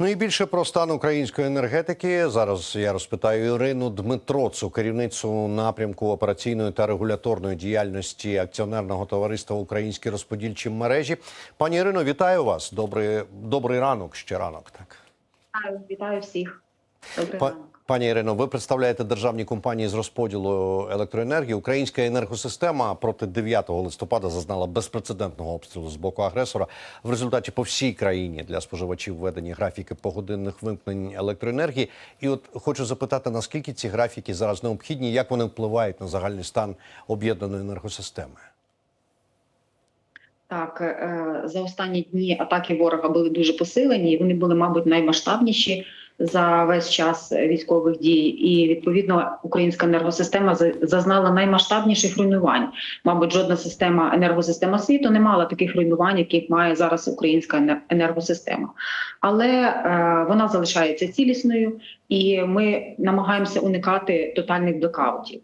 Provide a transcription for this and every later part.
Ну і більше про стан української енергетики. Зараз я розпитаю Ірину Дмитроцу, керівницю напрямку операційної та регуляторної діяльності акціонерного товариства Українські розподільчі мережі. Пані Ірино, вітаю вас. Добрий, добрий ранок. Ще ранок. Так. Вітаю, всіх. Добрий ранок. Пані Ірино, ви представляєте державні компанії з розподілу електроенергії. Українська енергосистема проти 9 листопада зазнала безпрецедентного обстрілу з боку агресора. В результаті по всій країні для споживачів введені графіки погодинних вимкнень електроенергії. І от хочу запитати, наскільки ці графіки зараз необхідні, як вони впливають на загальний стан об'єднаної енергосистеми? Так, е, за останні дні атаки ворога були дуже посилені, вони були, мабуть, наймасштабніші за весь час військових дій. І відповідно українська енергосистема зазнала наймасштабніших руйнувань. Мабуть, жодна система енергосистема світу не мала таких руйнувань, яких має зараз українська енергосистема. Але е, вона залишається цілісною, і ми намагаємося уникати тотальних блокаутів.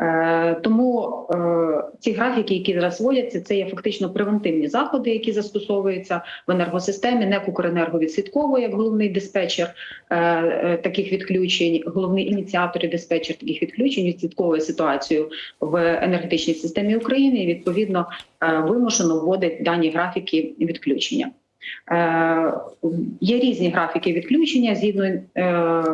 Е, Тому е, ці графіки, які зараз вводяться, це є фактично превентивні заходи, які застосовуються в енергосистемі. НЕК «Укренерго» відслідковує як головний диспетчер е, таких відключень, головний ініціатор і диспетчер таких відключень відслідковує ситуацію в енергетичній системі України і відповідно вимушено вводить дані графіки відключення. Е, Є різні графіки відключення згідно е,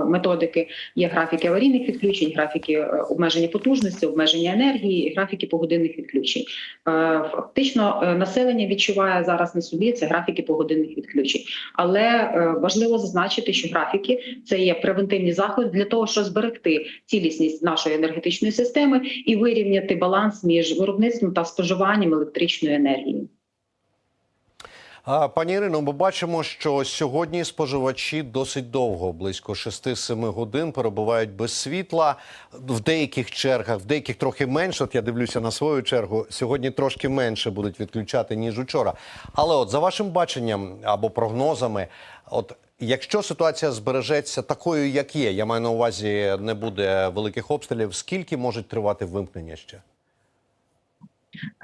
методики. Є графіки аварійних відключень, графіки е, обмеження потужності, обмеження енергії, графіки погодинних відключень. Фактично, населення відчуває зараз на собі це графіки погодинних відключень. Але важливо зазначити, що графіки це є превентивні заходи для того, щоб зберегти цілісність нашої енергетичної системи і вирівняти баланс між виробництвом та споживанням електричної енергії. Пані Ірино, ми бачимо, що сьогодні споживачі досить довго, близько 6-7 годин, перебувають без світла. В деяких чергах, в деяких трохи менше. От я дивлюся на свою чергу. Сьогодні трошки менше будуть відключати ніж учора. Але, от за вашим баченням або прогнозами, от якщо ситуація збережеться такою, як є, я маю на увазі, не буде великих обстрілів. Скільки можуть тривати вимкнення ще?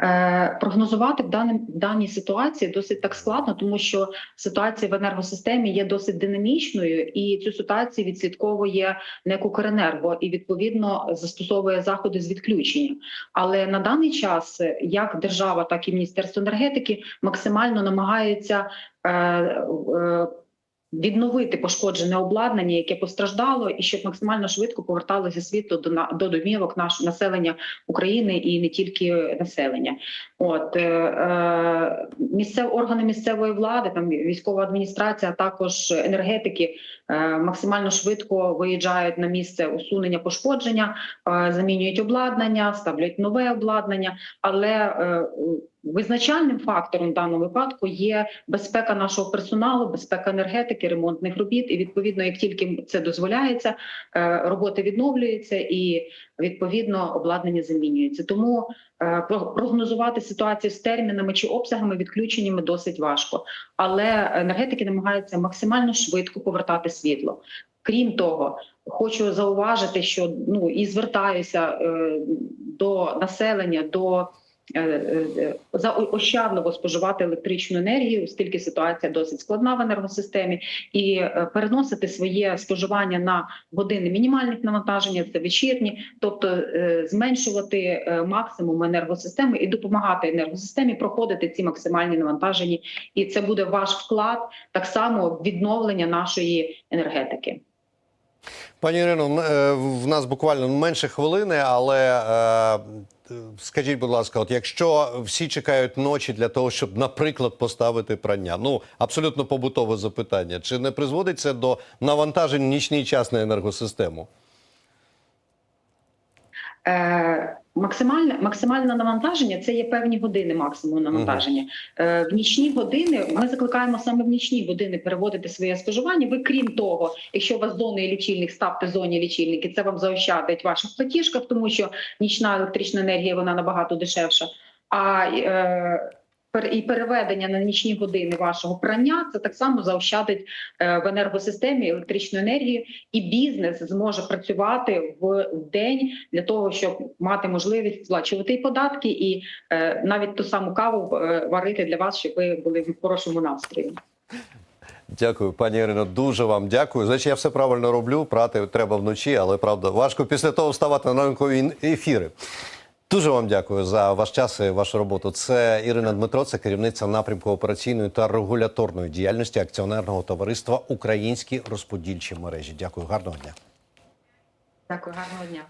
Е, Прогнозувати в даній, даній ситуації досить так складно, тому що ситуація в енергосистемі є досить динамічною, і цю ситуацію відслідковує НЕК «Укренерго» і відповідно застосовує заходи з відключення. Але на даний час е, як держава, так і Міністерство енергетики максимально намагаються. Відновити пошкоджене обладнання, яке постраждало, і щоб максимально швидко поверталося світло до на- до домівок нашого населення України і не тільки населення. От е, е, місцев органи місцевої влади, там військова адміністрація, а також енергетики е, максимально швидко виїжджають на місце усунення пошкодження, е, замінюють обладнання, ставлять нове обладнання, але е, Визначальним фактором в даному випадку є безпека нашого персоналу, безпека енергетики, ремонтних робіт. І відповідно, як тільки це дозволяється, е, роботи відновлюються і відповідно обладнання замінюється. Тому е, про- прогнозувати ситуацію з термінами чи обсягами відключеннями досить важко. Але енергетики намагаються максимально швидко повертати світло. Крім того, хочу зауважити, що ну і звертаюся е, до населення до заощадливо споживати електричну енергію, оскільки ситуація досить складна в енергосистемі, і е, переносити своє споживання на години мінімальних навантаження, це вечірні, тобто е, зменшувати е, максимум енергосистеми і допомагати енергосистемі проходити ці максимальні навантаження. І це буде ваш вклад так само відновлення нашої енергетики. Пані Ірино, е, в нас буквально менше хвилини, але е, скажіть, будь ласка, от якщо всі чекають ночі для того, щоб, наприклад, поставити прання, ну абсолютно побутове запитання, чи не призводить це до навантажень нічний час на енергосистему? Е, максимальне максимальне навантаження це є певні години максимум навантаження. Е, в нічні години ми закликаємо саме в нічні години переводити своє споживання. Ви крім того, якщо у вас зони лічильник, ставте зоні лічильники, це вам заощадить в ваших платіжках, тому що нічна електрична енергія вона набагато дешевша. А е, і переведення на нічні години вашого прання це так само заощадить е, в енергосистемі електричну енергію, і бізнес зможе працювати в день для того, щоб мати можливість сплачувати податки, і е, навіть ту саму каву е, варити для вас, щоб ви були в хорошому настрої. Дякую, пані Ірино. Дуже вам дякую. Значить, я все правильно роблю. Прати треба вночі, але правда важко після того вставати на ранкові ефіри. Дуже вам дякую за ваш час і вашу роботу. Це Ірина Дмитро, це керівниця напрямку операційної та регуляторної діяльності акціонерного товариства Українські розподільчі мережі. Дякую, гарного дня. Дякую, гарного дня.